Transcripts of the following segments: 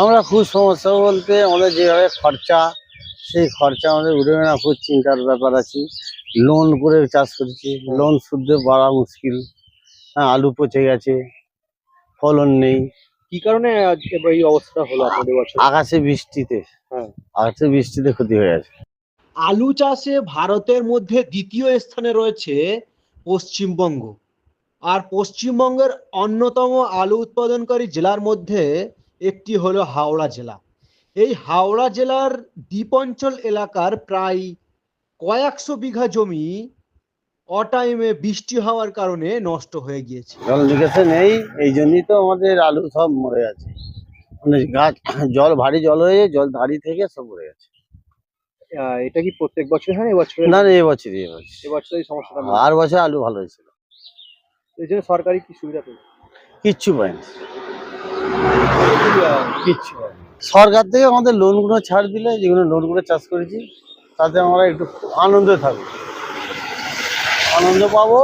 আমরা খুব সমস্যা বলতে আমাদের যেভাবে খরচা, সেই খরচা আমাদের উঠে না, খুব চিন্তার ব্যাপার আছে। লোন করে চাষ করেছি লোন শুদ্ধ বাড়া মুশকিল। হ্যাঁ আলু পচে গেছে। ফলন নেই। কি কারণে আজকে এই অবস্থাটা হলো আপনাদের বছর? আকাশে বৃষ্টিতে। হ্যাঁ। আকাশে বৃষ্টিতে ক্ষতি হয়ে গেছে। আলু চাষে ভারতের মধ্যে দ্বিতীয় স্থানে রয়েছে পশ্চিমবঙ্গ। আর পশ্চিমবঙ্গের অন্যতম আলু উৎপাদনকারী জেলার মধ্যে একটি হলো হাওড়া জেলা। এই হাওড়া জেলার দ্বীপ অঞ্চল এলাকার প্রায় কয়েকশো বিঘা জমি অটাইমে বৃষ্টি হওয়ার কারণে নষ্ট হয়ে গিয়েছে। জল নিকাশে নেই এই জন্যই তো আমাদের আলু সব মরে গেছে মানে গাছ জল ভারী জল হয়ে জল ধারি থেকে সব মরে গেছে। আহ, এটা কি প্রত্যেক বছর হয় এবছর? না না এবছরই এবছর এবছর এই সমস্যাটা আর বছর আলু ভালো হয়েছিল। এই জন্য সরকারি কি সুবিধা পেল? কিচ্ছু পাইনি কিচ্ছু সরকার থেকে আমাদের লোনগুলো ছাড় দিলে যেগুলো লোনগুলো চাষ করেছি তাতে আমরা একটু আনন্দে থাকব। আনন্দ পাবো।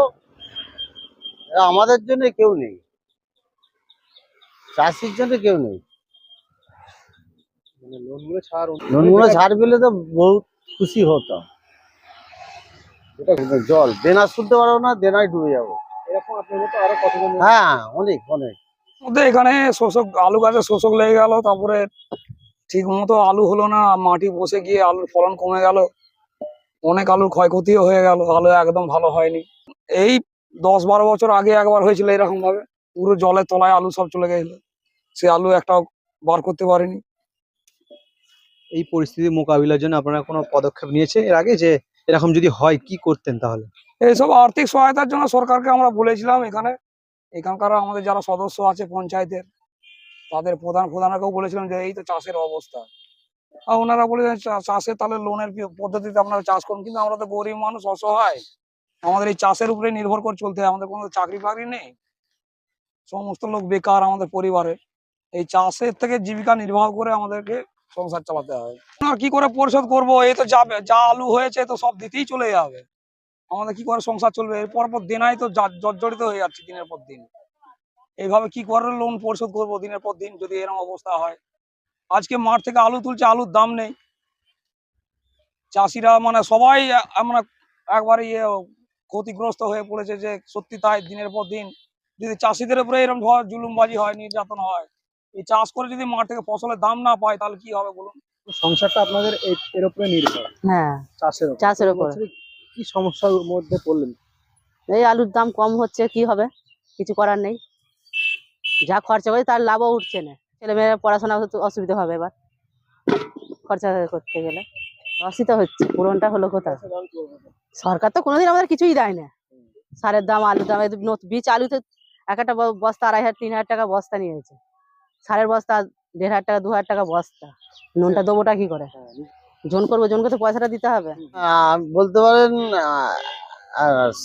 আমাদের জন্য কেউ নেই। চাষির জন্য কেউ নেই। মানে লোনগুলো ছাড় পেলে তো বহুত খুশি হতাম। জল দেনা শুনতে পারব না দেনায় ডুবে যাব। এরকম আপনার মতো আরও কতজন হ্যাঁ অনেক অনেক। এখানে শোষক আলু গাছে শোষক লেগে গেল তারপরে ঠিক মতো আলু হলো না মাটি বসে গিয়ে আলুর ফলন কমে গেল। অনেক আলুর ক্ষয়ক্ষতিও হয়ে গেল আলু একদম ভালো হয়নি। এই দশ বারো বছর আগে একবার হয়েছিল এরকম ভাবে পুরো জলের তলায় আলু সব চলে গেছিল। সে আলু একটাও বার করতে পারেনি। এই পরিস্থিতি মোকাবিলার জন্য আপনারা কোনো পদক্ষেপ নিয়েছে এর আগে যে এরকম যদি হয় কি করতেন তাহলে? এইসব আর্থিক সহায়তার জন্য সরকারকে আমরা বলেছিলাম এখানে। এখানকার আমাদের যারা সদস্য আছে পঞ্চায়েতের তাদের প্রধান প্রধানকেও বলেছিলাম যে এই তো চাষের অবস্থা। ওনারা বলে চাষে তাহলে লোনের পদ্ধতিতে আপনারা চাষ করুন? কিন্তু আমরা তো গরিব মানুষ, অসহায়। আমাদের এই চাষের উপরে নির্ভর করে চলতে হয়। আমাদের কোনো চাকরি বাকরি নেই। সমস্ত লোক বেকার আমাদের পরিবারে। এই চাষের থেকে জীবিকা নির্বাহ করে আমাদেরকে সংসার চালাতে হয়। আর কি করে পরিশোধ করব? এই তো যাবে যা আলু হয়েছে তো সব দিতেই চলে যাবে। আমাদের কি করে সংসার চলবে? এরপর পর দেনাই তো জর্জরিত হয়ে যাচ্ছে দিনের পর দিন। এইভাবে কি করে লোন পরিশোধ করব দিনের পর দিন যদি এরকম অবস্থা হয়? আজকে মাঠ থেকে আলু তুলছে আলুর দাম নেই। চাষিরা মানে সবাই আমরা একবার ইয়ে ক্ষতিগ্রস্ত হয়ে পড়েছে যে সত্যি তাই দিনের পর দিন। যদি চাষিদের উপরে এরকম ধর জুলুমবাজি হয় নির্যাতন হয় এই চাষ করে যদি মাঠ থেকে ফসলের দাম না পায় তাহলে কি হবে বলুন? সংসারটা আপনাদের এর উপরে নির্ভর। হ্যাঁ চাষের উপর। চাষের কি সমস্যার মধ্যে পড়লেন? এই আলুর দাম কম হচ্ছে কি হবে? কিছু করার নেই। যা খরচা করে তার লাভও উঠছে না। ছেলে মেয়ের পড়াশোনা অসুবিধা হবে এবার। খরচা করতে গেলে। অসুবিধা হচ্ছে পূরণটা হলো কোথায়? সরকার তো কোনোদিন আমাদের কিছুই দেয় না সারের দাম আলুর দাম বীজ আলুতে এক একটা বস্তা আড়াই হাজার তিন হাজার টাকা বস্তা নিয়েছে। সারের বস্তা দেড় হাজার টাকা দু হাজার টাকা বস্তা। নুনটা দেবোটা কি করে? জোন করব জোনকে তো পয়সাটা দিতে হবে। বলতে পারেন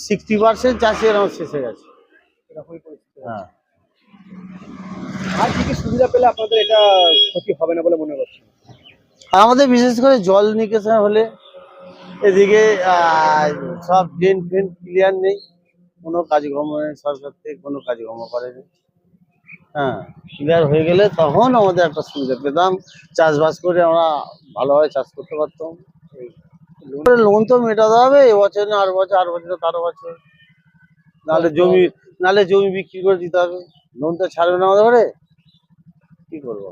সিক্সটি পার্সেন্ট চাষি এরকম শেষ হয়ে গেছে। হ্যাঁ। আর কি কি সুবিধা পেলে আপনাদের এটা ক্ষতি হবে না বলে মনে করছেন? আর আমাদের বিশেষ করে জল নিকাশন হলে এদিকে সব ড্রেন ফ্রেন ক্লিয়ার নেই। কোনো কাজকর্ম নেই সরকার থেকে, কোনো কাজকর্ম করেনি। হ্যাঁ ক্লিয়ার হয়ে গেলে তখন আমাদের একটা সুবিধা পেতাম। চাষবাস করে আমরা ভালোভাবে চাষ করতে পারতাম। লোন তো মেটাতে হবে এবছর না, আর বছর আর বছর তার বছর। নাহলে জমি নাহলে জমি বিক্রি করে দিতে হবে। লোন তো ছাড়বে না আমাদের কি করব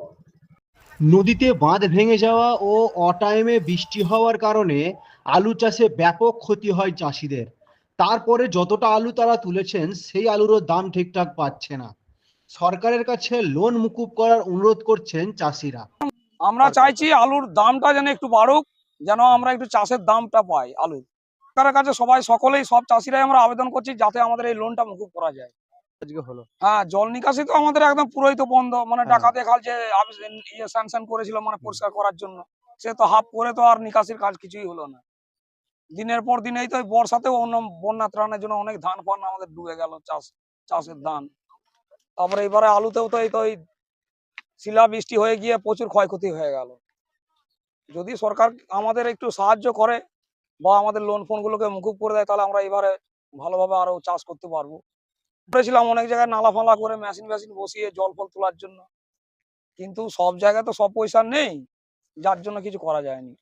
নদীতে বাঁধ ভেঙে যাওয়া ও অটাইমে বৃষ্টি হওয়ার কারণে আলু চাষে ব্যাপক ক্ষতি হয় চাষিদের। তারপরে যতটা আলু তারা তুলেছেন সেই আলুরও দাম ঠিকঠাক পাচ্ছে না। সরকারের কাছে লোন মুকুব করার অনুরোধ করছেন চাষিরা। আমরা চাইছি আলুর দামটা যেন একটু বাড়ুক যেন আমরা একটু চাষের দামটা পাই আলুর। সরকারের কাছে সবাই সকলেই সব চাষিরাই আমরা আবেদন করছি যাতে আমাদের এই লোনটা মুকুব করা যায়। আজকে হলো। হ্যাঁ জল নিকাশি তো আমাদের একদম পুরোই তো বন্ধ। মানে হ্যাঁ। ডাকাতে খাল যে ইয়ে স্যাংশন করেছিল মানে পরিষ্কার করার জন্য সে তো হাফ করে তো আর নিকাশির কাজ কিছুই হলো না। দিনের পর দিন এই তো এই বর্ষাতেও অন্য বন্যা ত্রাণের জন্য অনেক ধান ফান আমাদের ডুবে গেল চাষ চাষের ধান। তারপরে এবারে আলুতেও তো এই তো এই শিলা বৃষ্টি হয়ে গিয়ে প্রচুর ক্ষয়ক্ষতি হয়ে গেল। যদি সরকার আমাদের একটু সাহায্য করে বা আমাদের লোন ফোন গুলোকে মুকুব করে দেয় তাহলে আমরা এবারে ভালোভাবে আরও চাষ করতে পারব। করেছিলাম, অনেক জায়গায় নালা ফালা করে মেশিন মেশিন বসিয়ে জল ফল তোলার জন্য। কিন্তু সব জায়গায় তো সব পয়সা নেই, যার জন্য কিছু করা যায়নি।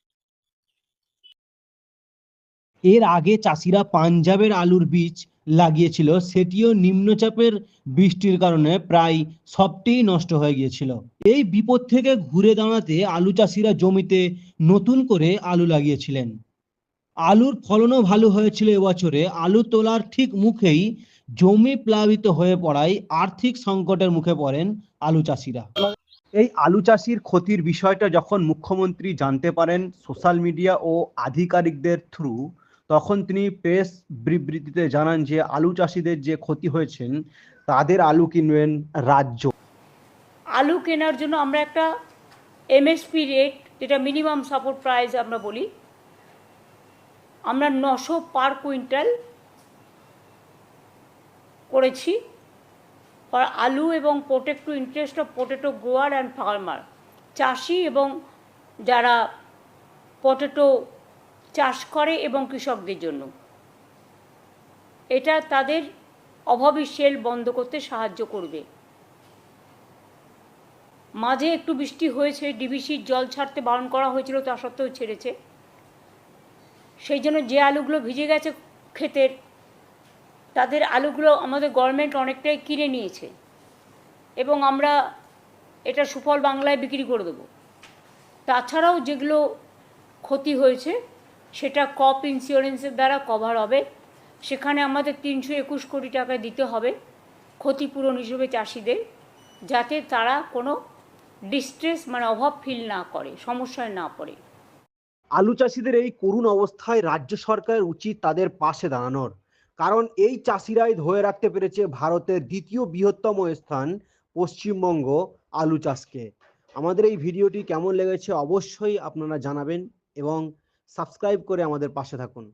এর আগে চাষিরা পাঞ্জাবের আলুর বীজ লাগিয়েছিল, সেটিও নিম্নচাপের বৃষ্টির কারণে প্রায় সবটিই নষ্ট হয়ে গিয়েছিল। এই বিপদ থেকে ঘুরে দাঁড়াতে আলু চাষিরা জমিতে নতুন করে আলু লাগিয়েছিলেন। আলুর ফলনও ভালো হয়েছিল এবছরে আলু তোলার ঠিক মুখেই জমি প্লাবিত হয়ে পড়ায় আর্থিক সংকটের মুখে পড়েন আলু চাষিরা। এই আলু চাষির ক্ষতির বিষয়টা যখন মুখ্যমন্ত্রী জানতে পারেন সোশ্যাল মিডিয়া ও আধিকারিকদের থ্রু তখন তিনি প্রেস বিবৃতিতে জানান যে আলু চাষিদের যে ক্ষতি হয়েছেন তাদের আলু কিনবেন রাজ্য। আলু কেনার জন্য আমরা একটা এমএসপি রেট যেটা মিনিমাম সাপোর্ট প্রাইস আমরা বলি আমরা নশো পার কুইন্টাল করেছি ফর আলু এবং protect to interest of potato grower and farmer চাষি এবং যারা পটেটো চাষ করে এবং কৃষকদের জন্য। এটা তাদের অভাবী সেল বন্ধ করতে সাহায্য করবে। মাঝে একটু বৃষ্টি হয়েছে, ডিবিসির জল ছাড়তে বারণ করা হয়েছিল, তা সত্ত্বেও ছেড়েছে। সেই জন্য যে আলুগুলো ভিজে গেছে ক্ষেতের তাদের আলুগুলো আমাদের গভর্নমেন্ট অনেকটাই কিনে নিয়েছে। এবং আমরা এটা সুফল বাংলায় বিক্রি করে দেবো। তাছাড়াও যেগুলো ক্ষতি হয়েছে, সেটা কপ ইন্স্যুরেন্সের দ্বারা কভার হবে। সেখানে আমাদের তিনশো একুশ কোটি টাকা দিতে হবে ক্ষতিপূরণ হিসেবে চাষিদের, যাতে তারা কোনো ডিস্ট্রেস মানে অভাব ফিল না করে, সমস্যায় না পড়ে। আলু চাষিদের এই করুণ অবস্থায় রাজ্য সরকারের উচিত তাদের পাশে দাঁড়ানোর। কারণ এই চাষিরাই ধরে রাখতে পেরেছে ভারতের দ্বিতীয় বৃহত্তম স্থান, পশ্চিমবঙ্গ আলু চাষকে। আমাদের এই ভিডিওটি কেমন লেগেছে অবশ্যই আপনারা জানাবেন এবং সাবস্ক্রাইব করে আমাদের পাশে থাকুন।